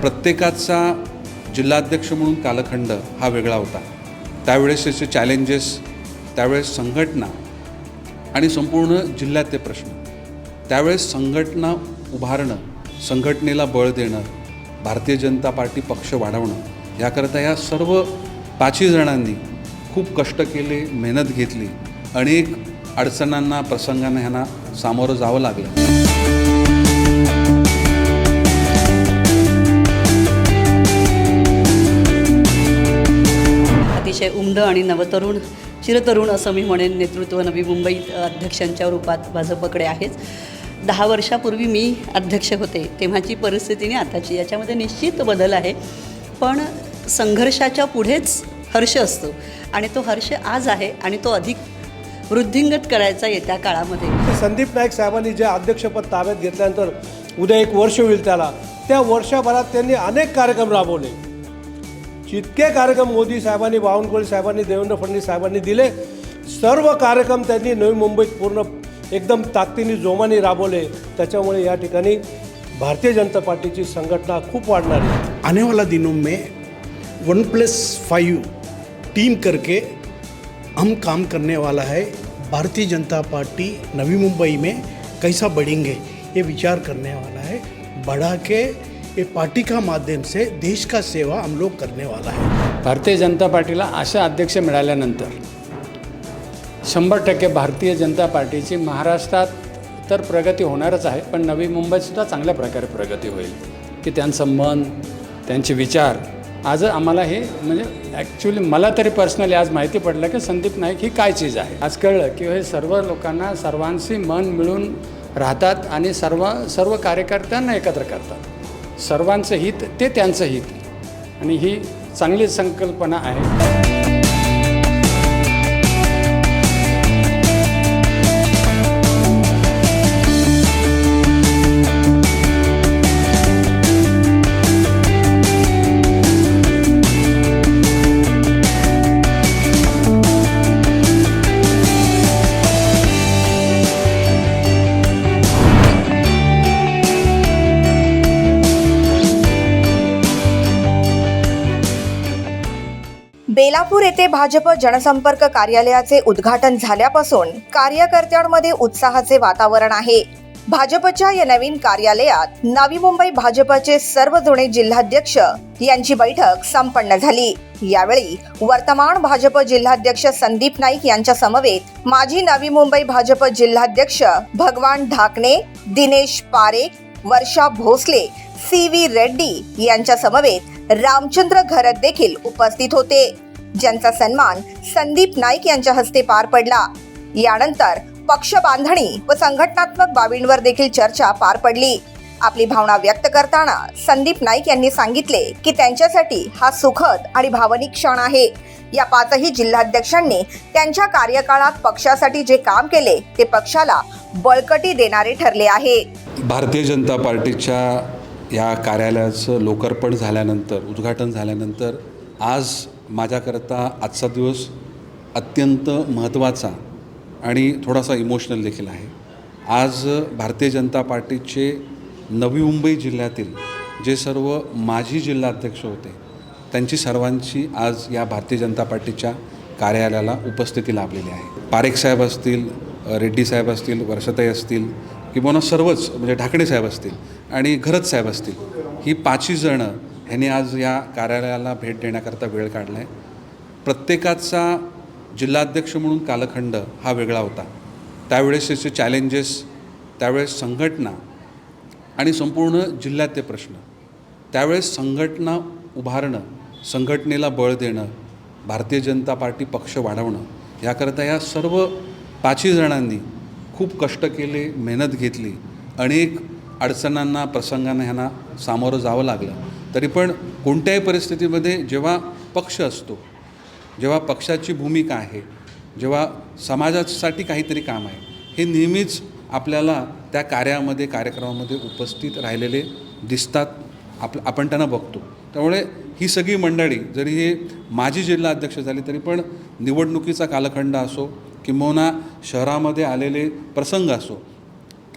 प्रत्येकाचा जिल्हाध्यक्ष म्हणून कालखंड हा वेगळा होता. त्यावेळेस चॅलेंजेस त्यावेळेस संघटना आणि संपूर्ण जिल्ह्यातले प्रश्न. त्यावेळेस संघटना उभारणं संघटनेला बळ देणं भारतीय जनता पार्टी पक्ष वाढवणं याकरता या सर्व पाचही जणांनी खूप कष्ट केले मेहनत घेतली. अनेक अडचणांना प्रसंगांना ह्यांना सामोरं जावं लागलं. अतिशय आणि नवतरुण चिरतरुण असं मी म्हणेन नेतृत्व नवी मुंबई अध्यक्षांच्या रूपात भाजपकडे आहेच. दहा वर्षापूर्वी मी अध्यक्ष होते तेव्हाची परिस्थितीने आताची. याच्यामध्ये निश्चित बदल आहे. पण संघर्षाच्या पुढेच हर्ष असतो आणि तो हर्ष आज आहे आणि तो अधिक वृद्धिंगत करायचा येत्या काळामध्ये. संदीप नाईक साहेबांनी जे अध्यक्षपद ताब्यात घेतल्यानंतर उद्या एक वर्ष होईल त्याला. त्या वर्षभरात त्यांनी अनेक कार्यक्रम राबवले. जितके कार्यक्रम मोदी साहेबांनी बावनकुळे साहेबांनी देवेंद्र फडणवीस साहेबांनी दिले सर्व कार्यक्रम त्यांनी नवी मुंबईत पूर्ण एकदम ताकदीने जोमाने राबवले. त्याच्यामुळे या ठिकाणी भारतीय जनता पार्टीची संघटना खूप वाढणार आहे. आने वाला दिनों में वन प्लस फाइव टीम करके हम काम करने वाला है भारतीय जनता पार्टी नवी मुंबई में कैसा बढ़ेंगे ये विचार करने वाला है। बढ़ा के ये पार्टी का माध्यम से देश का सेवा हम लोग करने वाला है। भारतीय जनता पार्टीला अशा अध्यक्ष मिळाल्यानंतर शंभर टक्के भारतीय जनता पार्टीची महाराष्ट्रात तर प्रगती होणारच आहे पण नवी मुंबईतसुद्धा चांगल्या प्रकारे प्रगती होईल की त्यांचं मन त्यांचे विचार. आज आम्हाला हे म्हणजे ॲक्च्युली मला तरी पर्सनली आज माहिती पडलं की संदीप नाईक ही काय चीज आहे. आज कळलं की हे सर्व लोकांना सर्वांशी मन मिळून राहतात आणि सर्व सर्व कार्यकर्त्यांना एकत्र करतात. सर्वांचं हित ते त्यांचं हित. आणि ही चांगली संकल्पना आहे. बेलापूर येथे भाजप जनसंपर्क कार्यालयाचे उद्घाटन झाल्यापासून कार्यकर्त्यांमध्ये उत्साहाचे वातावरण आहे. भाजपच्या या नवीन कार्यालयात नवी मुंबई भाजपचे सर्व जुने जिल्हाध्यक्ष यांची बैठक संपन्न झाली. यावेळी वर्तमान भाजप जिल्हाध्यक्ष संदीप नाईक यांच्या समवेत माजी नवी मुंबई भाजप जिल्हाध्यक्ष भगवान ढाकणे दिनेश पारेख वर्षा भोसले सी व्ही रेड्डी यांच्या समवेत रामचंद्र घरत देखील उपस्थित होते. ज्यांचा सन्मान संदीप नाईक यांच्या हस्ते पार पडला. यानंतर पक्ष बांधणी व संघटनात्मक बाबींवर देखील चर्चा पार पडली. आपली भावना व्यक्त करताना संदीप नाईक यांनी सांगितले की त्यांच्यासाठी हा सुखद आणि भावनिक क्षण आहे. या पाचही जिल्हाध्यक्षांनी त्यांच्या कार्यकाळात पक्षासाठी जे काम केले ते पक्षाला बळकटी देणारे ठरले आहे. भारतीय जनता पार्टीच्या या कार्यालयाचं लोकार्पण झाल्यानंतर उद्घाटन झाल्यानंतर आज माझ्याकरता आजचा दिवस अत्यंत महत्त्वाचा आणि थोडासा इमोशनल देखील आहे. आज भारतीय जनता पार्टीचे नवी मुंबई जिल्ह्यातील जे सर्व माजी जिल्हाध्यक्ष होते त्यांची सर्वांची आज या भारतीय जनता पार्टीच्या कार्यालयाला उपस्थिती लाभलेली आहे. पारेख साहेब असतील रेड्डी साहेब असतील वर्षताई असतील किंवा सर्वच म्हणजे ढाकणे साहेब असतील आणि घरत साहेब असतील ही पाचही जणं ह्यांनी आज या कार्यालयाला भेट देण्याकरता वेळ काढला आहे प्रत्येकाचा जिल्हाध्यक्ष म्हणून कालखंड हा वेगळा होता. त्यावेळेस त्याचे चॅलेंजेस त्यावेळेस संघटना आणि संपूर्ण जिल्ह्यातले प्रश्न. त्यावेळेस संघटना उभारणं संघटनेला बळ देणं भारतीय जनता पार्टी पक्ष वाढवणं याकरता या सर्व पाचही जणांनी खूप कष्ट केले मेहनत घेतली. अनेक अडचणांना प्रसंगांना ह्यांना सामोरं जावं लागलं. तरी पण कोणत्याही परिस्थितीमध्ये जेव्हा पक्ष असतो जेव्हा पक्षाची भूमिका आहे जेव्हा समाजासाठी काहीतरी काम आहे हे नेहमीच आपल्याला त्या कार्यामध्ये कार्यक्रमामध्ये उपस्थित राहिलेले दिसतात. आप आपण त्यांना बघतो. त्यामुळे ही सगळी मंडळी जरी हे माजी जिल्हा अध्यक्ष झाले तरी पण निवडणुकीचा कालखंड असो किंबहुना शहरामध्ये आलेले प्रसंग असो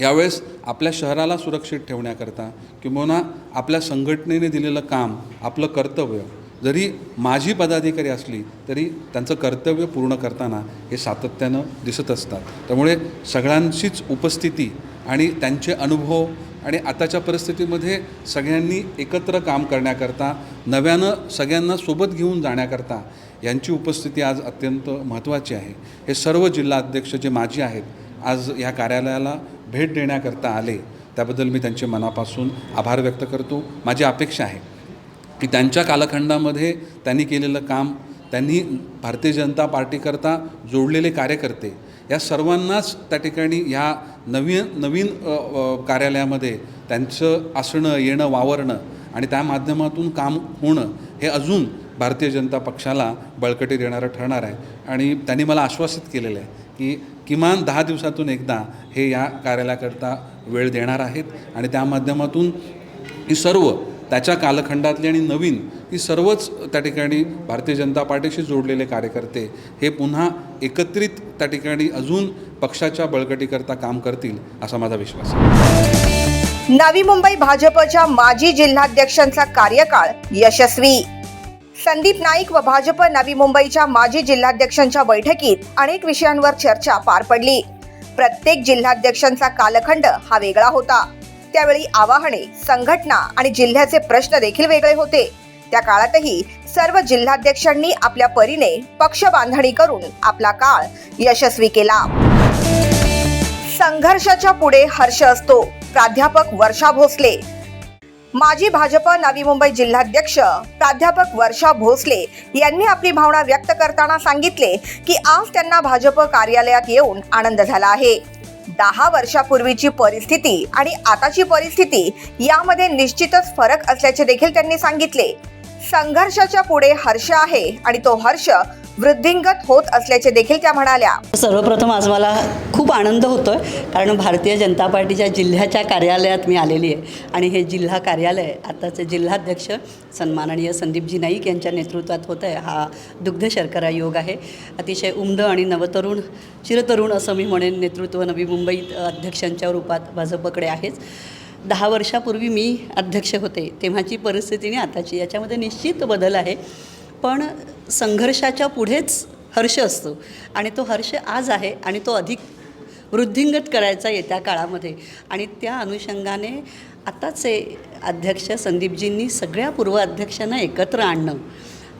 यावेळेस आपल्या शहराला सुरक्षित ठेवण्याकरता किंबहुना आपल्या संघटनेने दिलेलं काम आपलं कर्तव्य जरी माझी पदाधिकारी असली तरी त्यांचं कर्तव्य पूर्ण करताना हे सातत्यानं दिसत असतात. त्यामुळे सगळ्यांचीच उपस्थिती आणि त्यांचे अनुभव आणि आताच्या परिस्थितीमध्ये सगळ्यांनी एकत्र काम करण्याकरता नव्यानं सगळ्यांना सोबत घेऊन जाण्याकरता यांची उपस्थिती आज अत्यंत महत्त्वाची आहे. हे सर्व जिल्हाध्यक्ष जे माजी आहेत आज ह्या कार्यालयाला भेट देण्याकरता आले त्याबद्दल मी त्यांचे मनापासून आभार व्यक्त करतो. माझी अपेक्षा आहे की त्यांच्या कालखंडामध्ये त्यांनी केलेलं काम त्यांनी भारतीय जनता पार्टीकरता जोडलेले कार्यकर्ते या सर्वांनाच त्या ठिकाणी ह्या नवीन नवीन कार्यालयामध्ये त्यांचं असणं येणं वावरणं आणि त्या माध्यमातून काम होणं हे अजून भारतीय जनता पक्षाला बळकटी देणारं ठरणार आहे. आणि त्यांनी मला आश्वासित केलेलं आहे की किमान दहा दिवसातून एकदा हे या कार्यालयाकरता वेळ देणार आहेत. आणि त्या माध्यमातून ही सर्व त्याच्या कालखंडातली आणि नवीन ही सर्वच त्या ठिकाणी भारतीय जनता पार्टीशी जोडलेले कार्यकर्ते हे पुन्हा एकत्रित त्या ठिकाणी अजून पक्षाच्या बळकटीकरता काम करतील असा माझा विश्वास आहे. नवी मुंबई भाजपच्या माजी जिल्हाध्यक्षांचा कार्यकाळ यशस्वी संदीप नाईक व भाजप नवी मुंबईच्या माजी जिल्हाध्यक्षांच्या बैठकीत अनेक विषयांवर चर्चा पार पडली. प्रत्येक जिल्हाध्यक्षांचा कालखंड हा वेगळा होता. त्यावेळी आवाहने संघटना आणि जिल्ह्याचे प्रश्न देखील वेगळे होते. त्या काळातही सर्व जिल्हाध्यक्षांनी आपल्या परीने पक्ष बांधणी करून आपला काळ यशस्वी केला. संघर्षाच्या पुढे हर्ष असतो. प्राध्यापक वर्षा भोसले माजी भाजप नवी मुंबई जिल्हाध्यक्ष प्राध्यापक वर्षा भोसले यांनी आपली भावना व्यक्त करताना सांगितले की आज त्यांना भाजप कार्यालयात येऊन आनंद झाला आहे. दहा वर्षापूर्वीची परिस्थिती आणि आताची परिस्थिती यामध्ये निश्चितच फरक असल्याचे देखील त्यांनी सांगितले. संघर्षाच्या पुढे हर्ष आहे आणि तो हर्ष वृद्धिंगत होत असल्याचे देखील त्या म्हणाल्या. सर्वप्रथम आज मला खूप आनंद होतो आहे कारण भारतीय जनता पार्टीच्या जिल्ह्याच्या कार्यालयात मी आलेली आहे. आणि हे जिल्हा कार्यालय आताचे जिल्हाध्यक्ष सन्माननीय संदीपजी नाईक यांच्या नेतृत्वात होत आहे हा दुग्ध शर्करा योग आहे. अतिशय उमद आणि नवतरुण चिरतरुण असं मी म्हणेन नेतृत्व नवी मुंबईत अध्यक्षांच्या रूपात भाजपकडे आहेच. दहा वर्षापूर्वी मी अध्यक्ष होते तेव्हाची परिस्थिती आणि आताची. याच्यामध्ये निश्चित बदल आहे. पण संघर्षाच्या पुढेच हर्ष असतो आणि तो हर्ष आज आहे आणि तो अधिक वृद्धिंगत करायचा येत्या काळामध्ये. आणि त्या अनुषंगाने आताचे अध्यक्ष संदीपजींनी सगळ्या पूर्व अध्यक्षांना एकत्र आणणं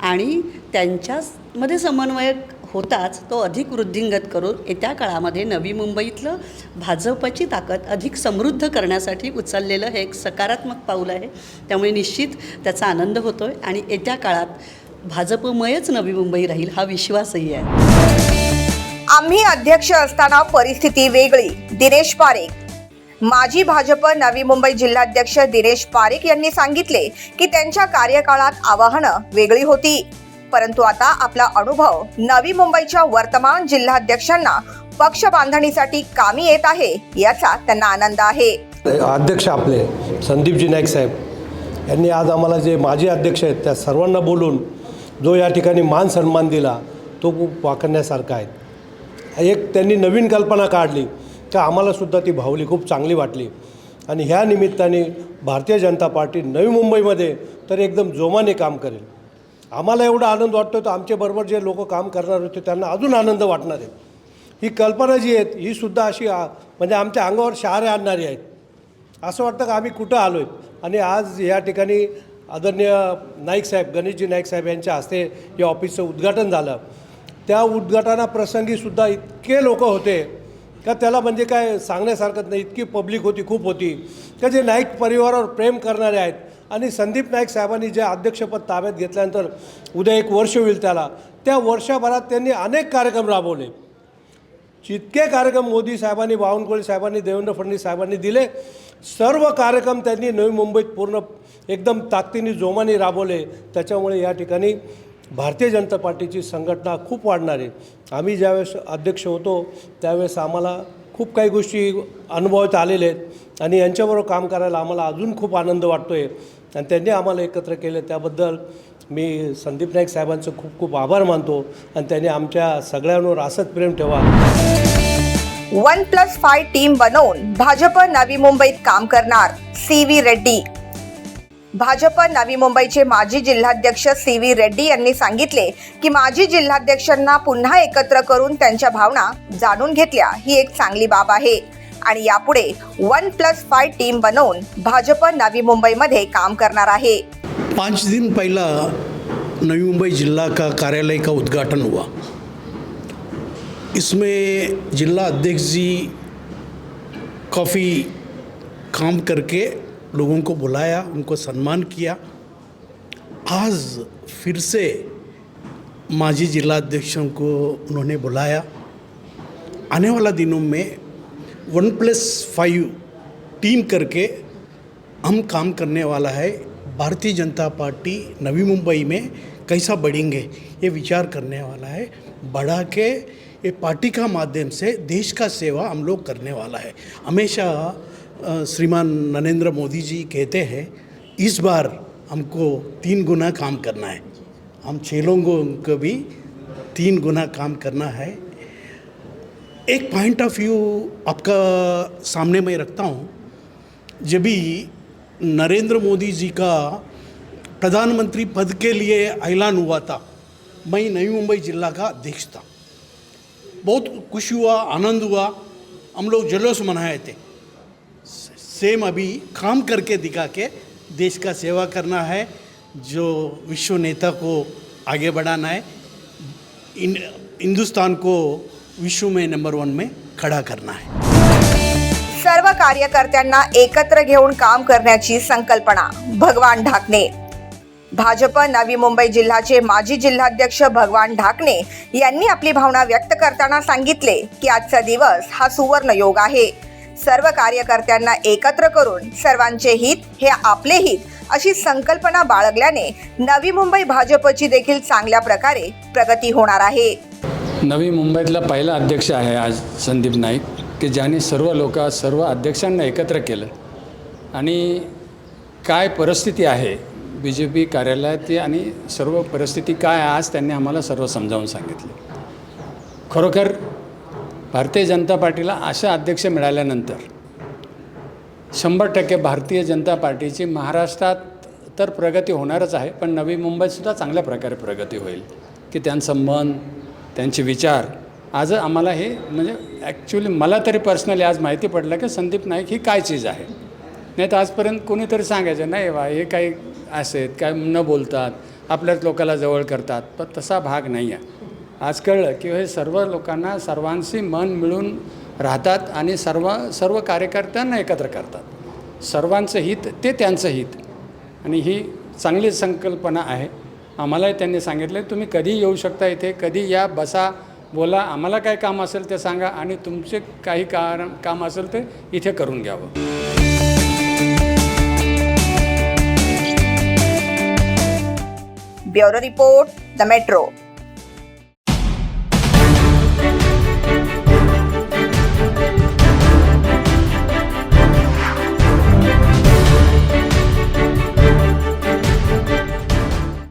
आणि त्यांच्यामध्ये समन्वयक होताच तो अधिक वृद्धिंगत करून येत्या काळामध्ये नवी मुंबईतलं भाजपची ताकद अधिक समृद्ध करण्यासाठी उचललेलं हे एक सकारात्मक पाऊल आहे. त्यामुळे निश्चित त्याचा आनंद होतो आहे आणि येत्या काळात भाजपमयच नवी मुंबई राहील हा विश्वासही आहे. आम्ही अध्यक्ष असताना परिस्थिती वेगळी. दिनेश पारेख. माजी भाजप नवी मुंबई जिल्हाध्यक्ष दिनेश पारेख यांनी सांगितले की त्यांच्या कार्यकाळात आवाहनं वेगळी होती. परंतु आता आपला अनुभव नवी मुंबईच्या वर्तमान जिल्हाध्यक्षांना पक्ष बांधणीसाठी कामी येत आहे याचा त्यांना आनंद आहे. अध्यक्ष आपले संदीपजी नाईक साहेब यांनी आज आम्हाला जे माजी अध्यक्ष आहेत त्या सर्वांना बोलून जो या ठिकाणी मान सन्मान दिला तो खूप वाकण्यासारखा आहे. एक त्यांनी नवीन कल्पना काढली तर आम्हालासुद्धा ती भावली खूप चांगली वाटली. आणि ह्या निमित्ताने भारतीय जनता पार्टी नवी मुंबईमध्ये तर एकदम जोमाने काम करेल. आम्हाला एवढा आनंद वाटतो तर आमच्याबरोबर जे लोक काम करणार होते त्यांना अजून आनंद वाटणार आहे. ही कल्पना जी आहेत ही सुद्धा अशी आ- म्हणजे आमच्या अंगावर शहारे आणणारी आहेत. असं वाटतं का आम्ही कुठं आलो आहेत आणि आज या ठिकाणी आदरणीय नाईक साहेब गणेशजी नाईक साहेब यांच्या हस्ते या ऑफिसचं उद्घाटन झालं. त्या उद्घाटनाप्रसंगी सुद्धा इतके लोक होते का त्याला म्हणजे काय सांगण्यासारखं नाही इतकी पब्लिक होती खूप होती. का जे नाईक परिवारावर प्रेम करणारे आहेत आणि संदीप नाईक साहेबांनी जे अध्यक्षपद ताब्यात घेतल्यानंतर उद्या एक वर्ष होईल त्याला त्या वर्षभरात त्यांनी अनेक कार्यक्रम राबवले. जितके कार्यक्रम मोदी साहेबांनी बावनकुळे साहेबांनी देवेंद्र फडणवीस साहेबांनी दिले सर्व कार्यक्रम त्यांनी नवी मुंबईत पूर्ण एकदम ताकदीने जोमाने राबवले. त्याच्यामुळे या ठिकाणी भारतीय जनता पार्टीची संघटना खूप वाढणार. आहे आम्ही ज्यावेळेस अध्यक्ष होतो त्यावेळेस आम्हाला खूप काही गोष्टी अनुभवात आलेल्या आहेत आणि यांच्याबरोबर काम करायला आम्हाला अजून खूप आनंद वाटतो आहे आणि त्यांनी आम्हाला एकत्र केलं. त्याबद्दल मी संदीप नाईक साहेबांचं खूप खूप आभार मानतो. आणि त्यांनी आमच्या सगळ्यांवर असंच प्रेम ठेवा. वन प्लस फाय टीम बनवून भाजप नवी मुंबईत काम करणार सी व्ही रेड्डी. भाजप नवी मुंबईचे माजी जिल्हाध्यक्ष सी व्ही रेड्डी यांनी सांगितले की माजी जिल्हाध्यक्षांना पुन्हा एकत्र करून त्यांच्या भावना जाणून घेतल्या ही एक चांगली बाब आहे. आणि यापुढे वन प्लस फाय टीम बनवून भाजप नवी मुंबईमध्ये काम करणार आहे. पाँच दिन पहला नवी मुंबई जिला का कार्यालय का उद्घाटन हुआ. इसमें जिला अध्यक्ष जी काफ़ी काम करके लोगों को बुलाया उनको सम्मान किया। आज फिर से माजी जिलाध्यक्षों को उन्होंने बुलाया। आने वाला दिनों में वन प्लस फाइव टीम करके हम काम करने वाला है। भारतीय जनता पार्टी नवी मुंबई में कैसा बढ़ेंगे, ये विचार करने वाला है। बढ़ा के ये पार्टी का माध्यम से देश का सेवा हम लोग करने वाला है। हमेशा श्रीमान नरेंद्र मोदी जी कहते हैं, इस बार हमको तीन गुना काम करना है। हम छः लोगों को भी तीन गुना काम करना है। एक पॉइंट ऑफ़ व्यू आपका सामने मैं रखता हूँ, जब भी नरेंद्र मोदी जी का प्रधानमंत्री पद के लिए ऐलान हुआ था, मैं नई मुंबई जिला का अध्यक्ष था। बहुत खुश हुआ, आनंद हुआ, हम लोग जलोस मनाए थे। सेम अभी काम करके दिखा के देश का सेवा करना है, जो विश्व नेता को आगे बढ़ाना है। हिंदुस्तान को विश्व में नंबर वन में खड़ा करना है। सर्व कार्यकर्त्यांना एकत्र घेऊन काम करण्याची संकल्पना भगवान ढाकणे। भाजप नवी मुंबई जिल्ह्याचे माजी जिल्हाध्यक्ष भगवान ढाकणे यांनी आपली भावना व्यक्त करताना सांगितले की आजचा दिवस हा सुवर्ण योग आहे. सर्व कार्यकर्त्यांना एकत्र करून सर्वांचे हित हे आपले हित अशी संकल्पना बाळगल्याने नवी मुंबई भाजपची देखील चांगल्या प्रकारे प्रगती होणार आहे. नवी मुंबईतला पहिला अध्यक्ष आहे आज संदीप नाईक की ज्याने सर्व लोक सर्व अध्यक्षांना एकत्र केलं. आणि काय परिस्थिती आहे? बी जे पी कार्यालयात आणि सर्व परिस्थिती काय आज त्यांनी आम्हाला सर्व समजावून सांगितले. खरोखर भारतीय जनता पार्टीला अशा अध्यक्ष मिळाल्यानंतर शंभर टक्के भारतीय जनता पार्टीची महाराष्ट्रात तर प्रगती होणारच आहे पण नवी मुंबईतसुद्धा चांगल्या प्रकारे प्रगती होईल की त्यांचं मन त्यांचे विचार. आज आम्हाला हे म्हणजे ॲक्च्युली मला तरी पर्सनली आज माहिती पडलं की संदीप नाईक ही काय चीज आहे? नाही तर आजपर्यंत कोणीतरी सांगायचं नाही वा हे काही असेत काय न बोलतात आपल्याच लोकाला जवळ करतात. पण तसा भाग नाही आहे आज कळलं की हे सर्व लोकांना सर्वांशी मन मिळून राहतात आणि सर्व सर्व कार्यकर्त्यांना एकत्र करतात. सर्वांचं हित ते त्यांचं हित. आणि ही चांगली संकल्पना आहे. आम्हालाही त्यांनी सांगितले तुम्ही कधी येऊ शकता इथे कधी या बसा बोला आम्हाला काय काम असेल ते सांगा आणि तुमचे काही कार काम असेल ते इथे करून घ्यावं. Bureau report the metro.